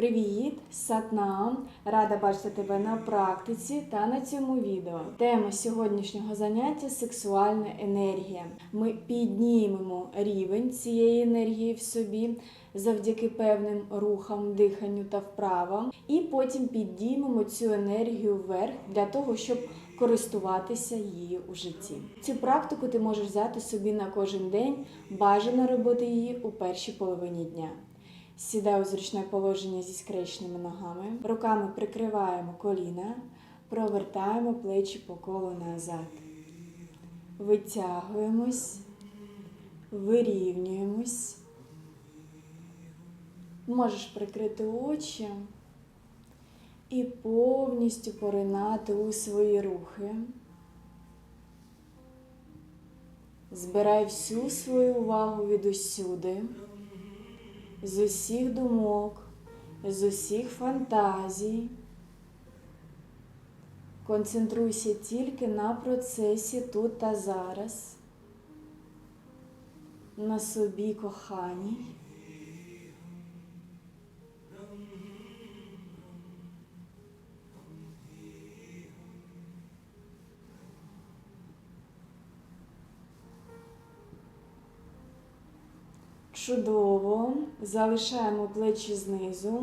Привіт, Сатнам! Рада бачити тебе на практиці та на цьому відео. Тема сьогоднішнього заняття сексуальна енергія. Ми піднімемо рівень цієї енергії в собі завдяки певним рухам, диханню та вправам, і потім підіймемо цю енергію вверх для того, щоб користуватися її у житті. Цю практику ти можеш взяти собі на кожен день. Бажано робити її у першій половині дня. Сідай у зручне положення зі скрещеними ногами. Руками прикриваємо коліна, провертаємо плечі по колу назад. Витягуємось, вирівнюємось. Можеш прикрити очі і повністю поринати у свої рухи. Збирай всю свою увагу від усюди з усіх думок, з усіх фантазій. Концентруйся тільки на процесі тут та зараз, на собі коханій. Чудово. Залишаємо плечі знизу.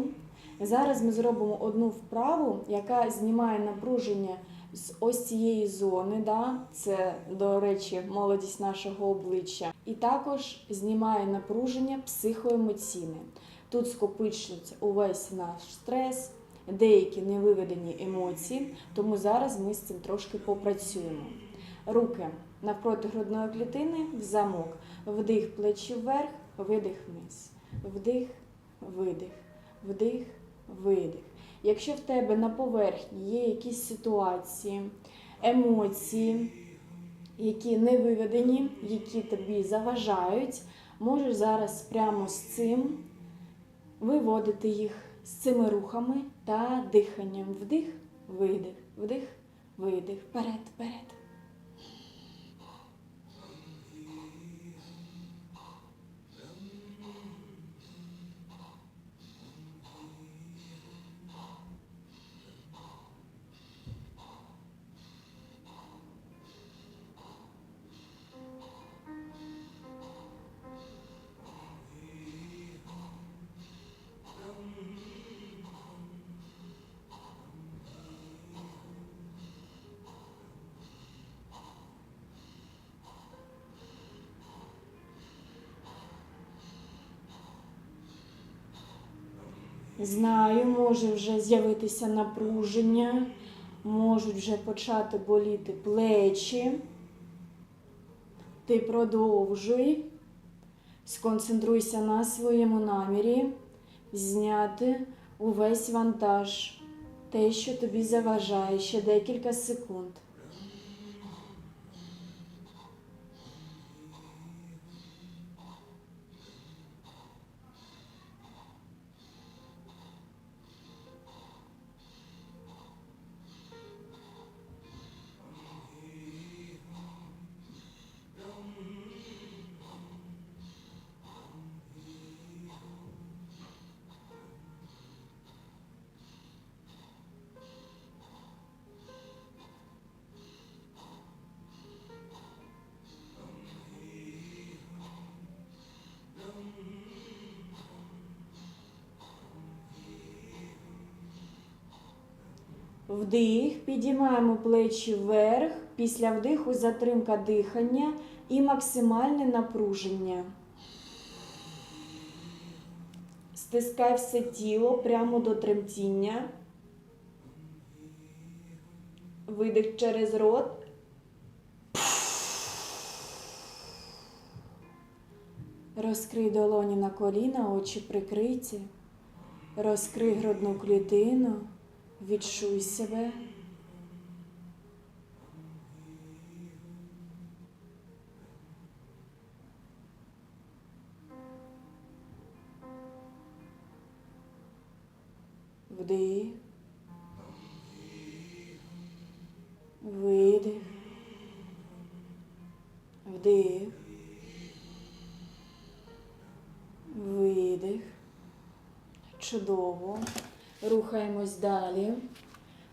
Зараз ми зробимо одну вправу, яка знімає напруження з ось цієї зони. Да? Це, до речі, молодість нашого обличчя. І також знімає напруження психоемоційне. Тут скопичується увесь наш стрес, деякі невиведені емоції, тому зараз ми з цим трошки попрацюємо. Руки навпроти грудної клітини в замок. Вдих плечі вверх, видих вниз. Вдих, видих, вдих, видих. Якщо в тебе на поверхні є якісь ситуації, емоції, які не виведені, які тобі заважають, можеш зараз прямо з цим виводити їх з цими рухами та диханням. Вдих, видих, вдих, видих, вперед, вперед. Знаю, може вже з'явитися напруження, можуть вже почати боліти плечі. Ти продовжуй, сконцентруйся на своєму намірі, зняти увесь вантаж, те, що тобі заважає ще декілька секунд. Вдих, підіймаємо плечі вверх, після вдиху затримка дихання і максимальне напруження. Стискай все тіло прямо до тремтіння. Видих через рот. Розкрий долоні на коліна, очі прикриті. Розкрий грудну клітину. Відчуй себе. Вдих. Видих. Чудово. Рухаємось далі.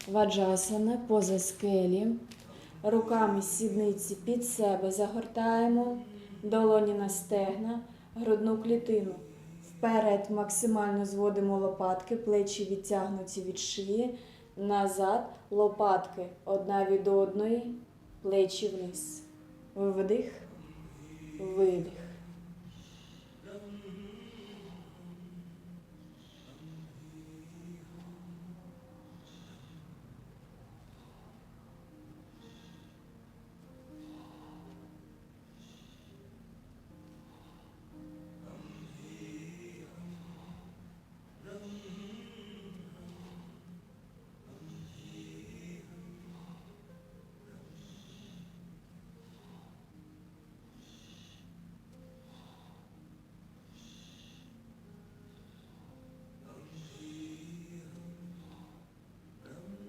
Ваджасана, поза скелі. Руками сідниці під себе загортаємо. Долоні на стегна, грудну клітину. Вперед максимально зводимо лопатки, плечі відтягнуті від шиї. Назад лопатки одна від одної, плечі вниз. Вдих, видих.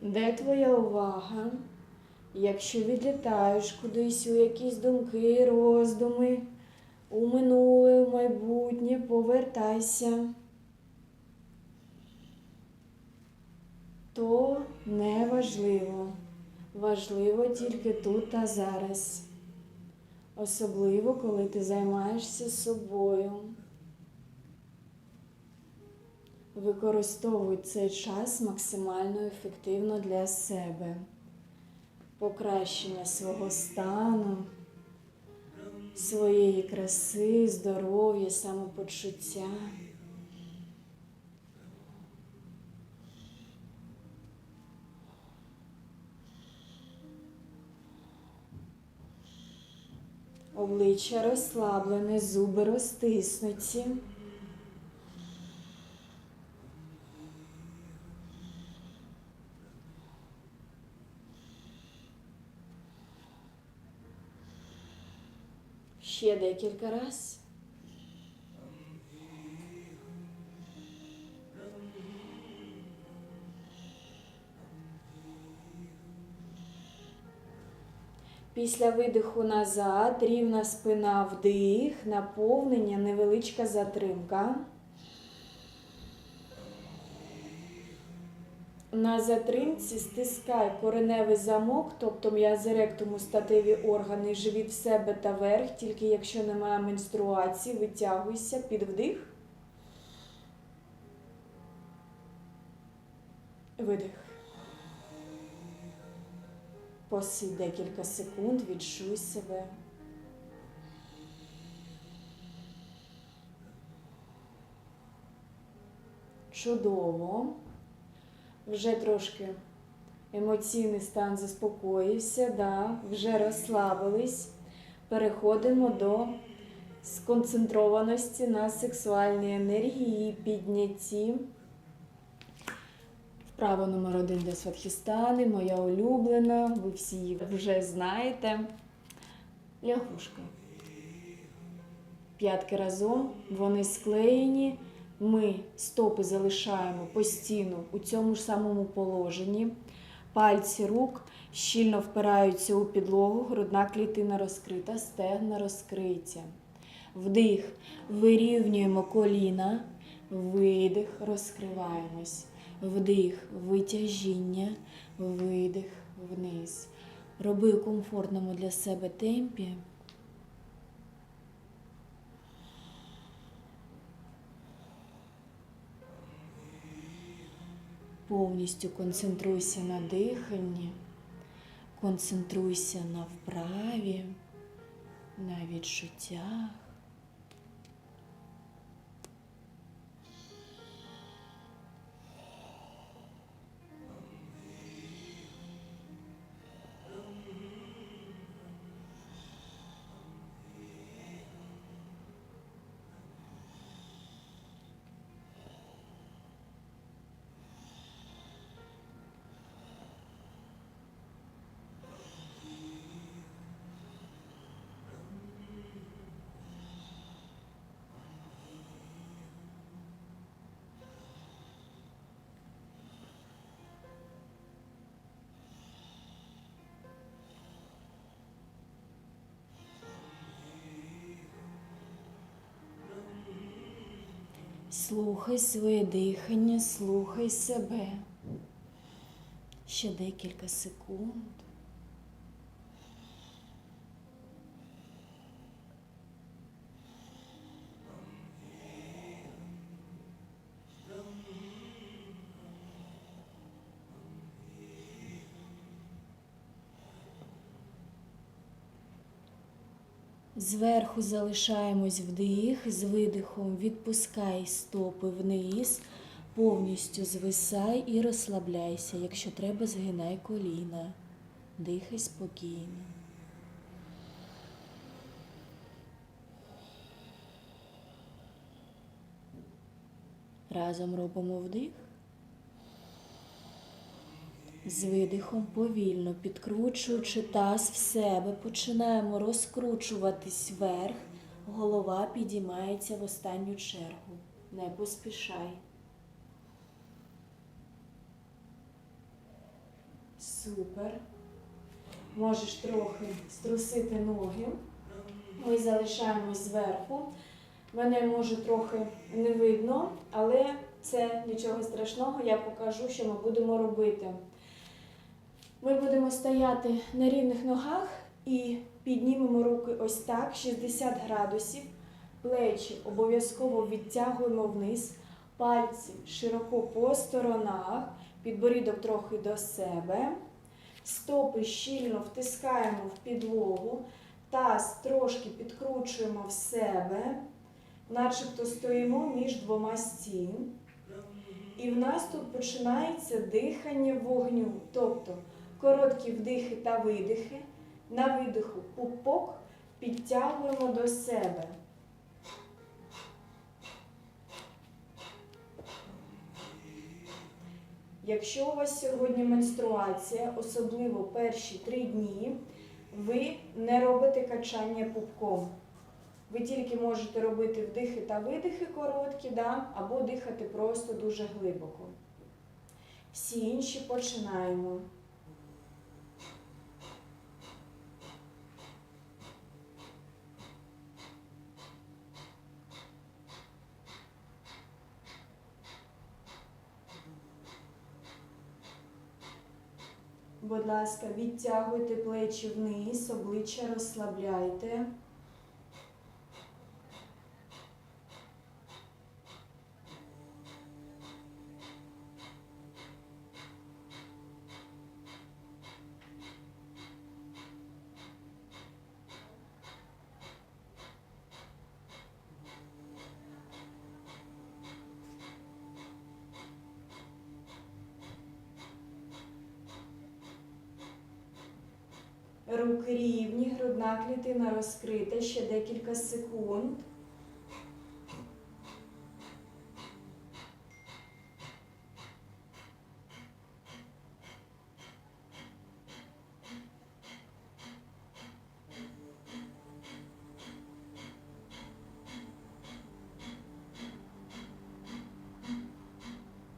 Де твоя увага? Якщо відлітаєш кудись у якісь думки, роздуми, у минуле, у майбутнє, повертайся. То не важливо. Важливо тільки тут та зараз. Особливо, коли ти займаєшся собою. Використовуй цей час максимально ефективно для себе. Покращення свого стану, своєї краси, здоров'я, самопочуття. Обличчя розслаблене, зуби розтиснуті. Ще декілька раз. Після видиху назад, рівна спина вдих, наповнення, невеличка затримка. На затримці стискай кореневий замок, тобто м'язи ректуму, статеві органи, живіт в себе та верх, тільки якщо немає менструації, витягуйся під вдих. Видих. Посидь декілька секунд, відчуй себе. Чудово. Вже трошки емоційний стан заспокоївся, да, вже розслабились. Переходимо до сконцентрованості на сексуальній енергії піднятті. Вправа номер один для Сватхістани, моя улюблена, ви всі її вже знаєте. Лягушка. П'ятки разом, вони склеєні. Ми стопи залишаємо постійно у цьому ж самому положенні. Пальці рук щільно впираються у підлогу, грудна клітина розкрита, стегна розкриті. Вдих, вирівнюємо коліна, видих, розкриваємось. Вдих, витяжіння, видих вниз. Роби у комфортному для себе темпі. Повністю концентруйся на диханні, концентруйся на вправі, на відчуттях. Слухай своє дихання, слухай себе. Ще декілька секунд. Зверху залишаємось вдих, з видихом відпускай стопи вниз, повністю звисай і розслабляйся. Якщо треба, згинай коліна. Дихай спокійно. Разом робимо вдих. З видихом повільно підкручуючи таз в себе, починаємо розкручуватись вверх. Голова підіймається в останню чергу. Не поспішай. Супер. Можеш трохи струсити ноги. Ми залишаємось зверху. Мене може трохи не видно, але це нічого страшного, я покажу, що ми будемо робити. Ми будемо стояти на рівних ногах і піднімемо руки ось так, 60 градусів. Плечі обов'язково відтягуємо вниз, пальці широко по сторонах, підборідок трохи до себе. Стопи щільно втискаємо в підлогу, таз трошки підкручуємо в себе, начебто стоїмо між двома стін. І в нас тут починається дихання вогню. Тобто короткі вдихи та видихи. На видиху пупок підтягуємо до себе. Якщо у вас сьогодні менструація, особливо перші три дні, ви не робите качання пупком. Ви тільки можете робити вдихи та видихи короткі, да? або дихати просто дуже глибоко. Всі інші починаємо. Будь ласка, відтягуйте плечі вниз, обличчя розслабляйте. Руки рівні, грудна клітина розкрита, ще декілька секунд.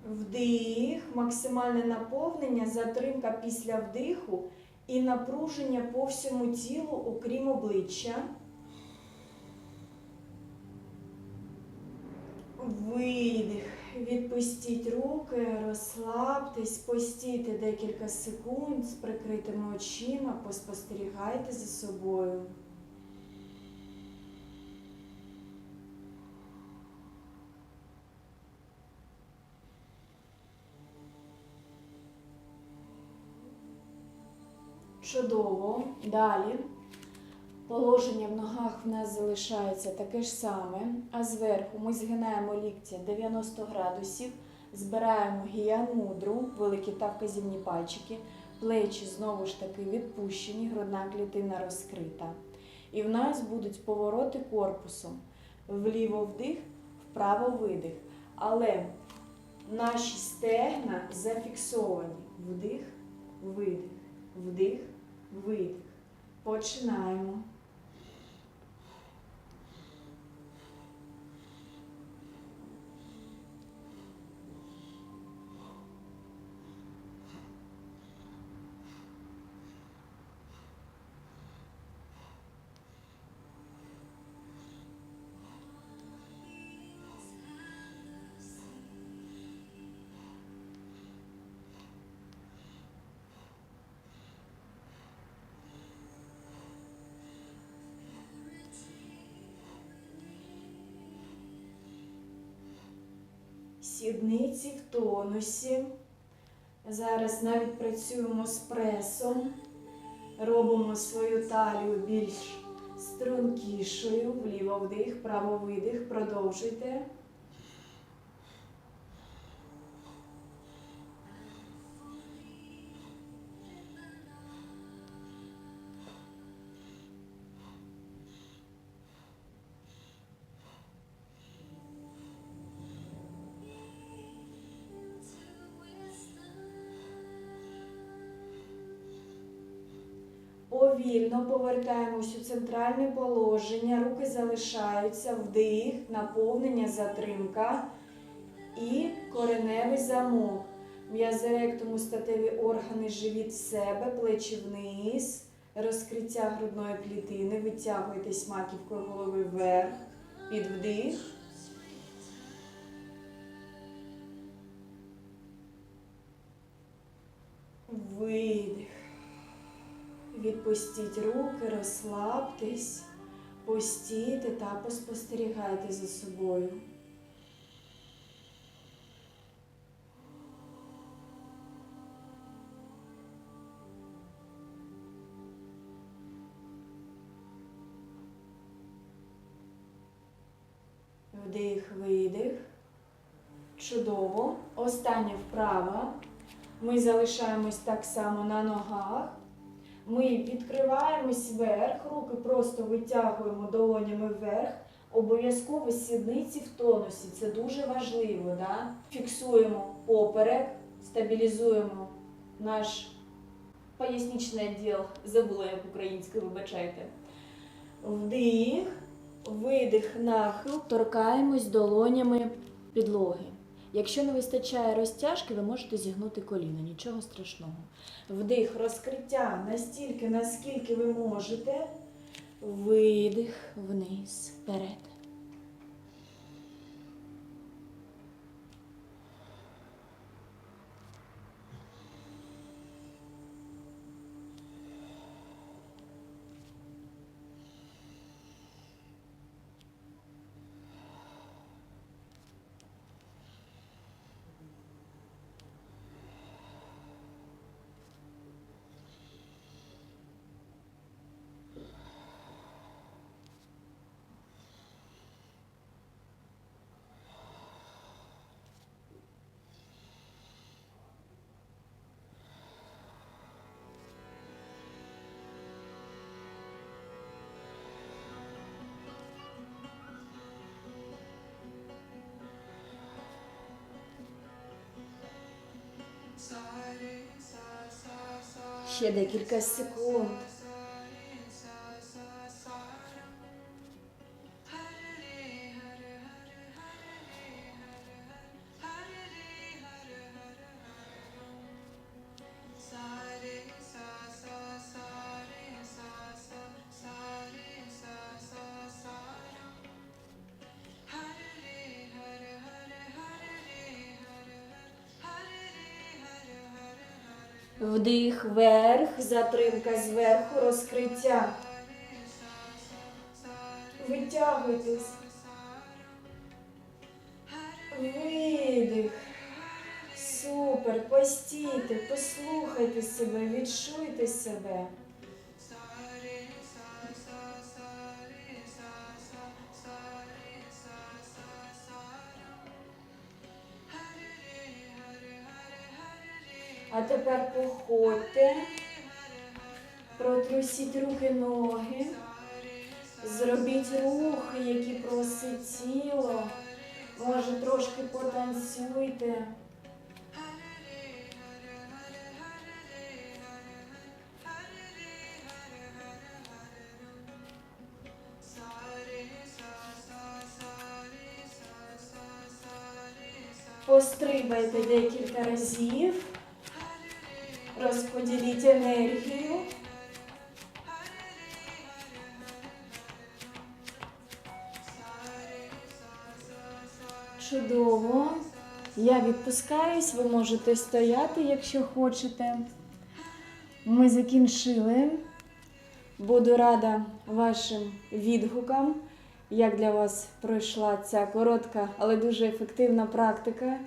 Вдих, максимальне наповнення, затримка після вдиху і напруження по всьому тілу, окрім обличчя. Видих. Відпустіть руки, розслабтесь, постійте декілька секунд з прикритими очима, поспостерігайте за собою. Чудово. Далі. Положення в ногах в нас залишається таке ж саме, а зверху ми згинаємо ліктя 90 градусів, збираємо гіянмудру, великі та вказівні пальчики, плечі знову ж таки відпущені, грудна клітина розкрита. І в нас будуть повороти корпусом. Вліво вдих, вправо видих. Але наші стегна зафіксовані. Вдих, видих, вдих, видих. Починаємо. Сідниці в тонусі. Зараз навіть працюємо з пресом. Робимо свою талію більш стрункішою. Вліво вдих, право видих. Продовжуйте. Повільно повертаємось у центральне положення, руки залишаються, вдих, наповнення, затримка і кореневий замок. М'язи ректуму, статеві органи, живіт в себе, плечі вниз, розкриття грудної клітини, витягуйтесь маківкою голови вверх, під вдих. Видих. Відпустіть руки, розслабтесь, постійте та поспостерігайте за собою. Вдих, видих. Чудово. Остання вправа. Ми залишаємось так само на ногах. Ми відкриваємось вверх, руки просто витягуємо долонями вверх. Обов'язково сідниці в тонусі. Це дуже важливо. Да? Фіксуємо поперек, стабілізуємо наш поясничний відділ. Забула як українською, вибачайте. Вдих, видих, нахил, торкаємось долонями підлоги. Якщо не вистачає розтяжки, ви можете зігнути коліно, нічого страшного. Вдих, розкриття настільки, наскільки ви можете. Видих вниз, вперед. Ще декілька секунд. Вдих вверх, затримка зверху, розкриття. Витягуйтесь. Видих. Супер. Постійте, послухайте себе, відчуйте себе. Тепер походьте, протрусіть руки, ноги, зробіть рухи, які просить тіло. Може, трошки потанцюйте. Пострибайте декілька разів. Розподіліть енергію. Чудово. Я відпускаюсь, ви можете стояти, якщо хочете. Ми закінчили. Буду рада вашим відгукам. як для вас пройшла ця коротка, але дуже ефективна практика.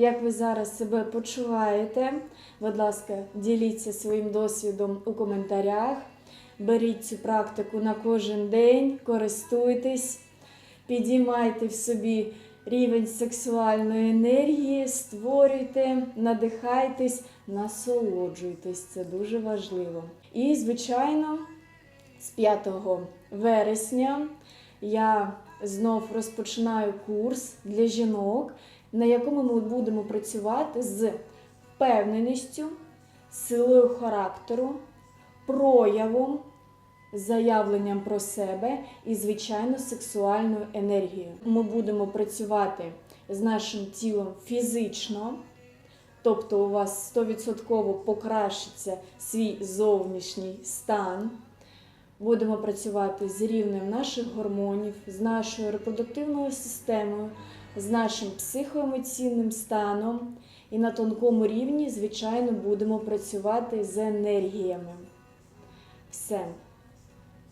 Як ви зараз себе почуваєте? Будь ласка, діліться своїм досвідом у коментарях. Беріть цю практику на кожен день, користуйтесь, підіймайте в собі рівень сексуальної енергії, створюйте, надихайтесь, насолоджуйтесь. Це дуже важливо. І, звичайно, з 5 вересня я знов розпочинаю курс для жінок, на якому ми будемо працювати з впевненістю, силою характеру, проявом, заявленням про себе і, звичайно, сексуальною енергією. Ми будемо працювати з нашим тілом фізично. Тобто у вас 100% покращиться свій зовнішній стан. Будемо працювати з рівнем наших гормонів, з нашою репродуктивною системою, з нашим психоемоційним станом. І на тонкому рівні, звичайно, будемо працювати з енергіями. Все.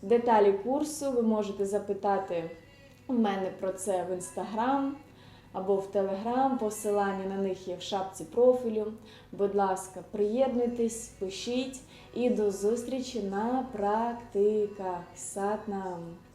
Деталі курсу ви можете запитати у мене про це в інстаграм або в телеграм. Посилання на них є в шапці профілю. Будь ласка, приєднуйтесь, пишіть і до зустрічі на практиках. Сатнам!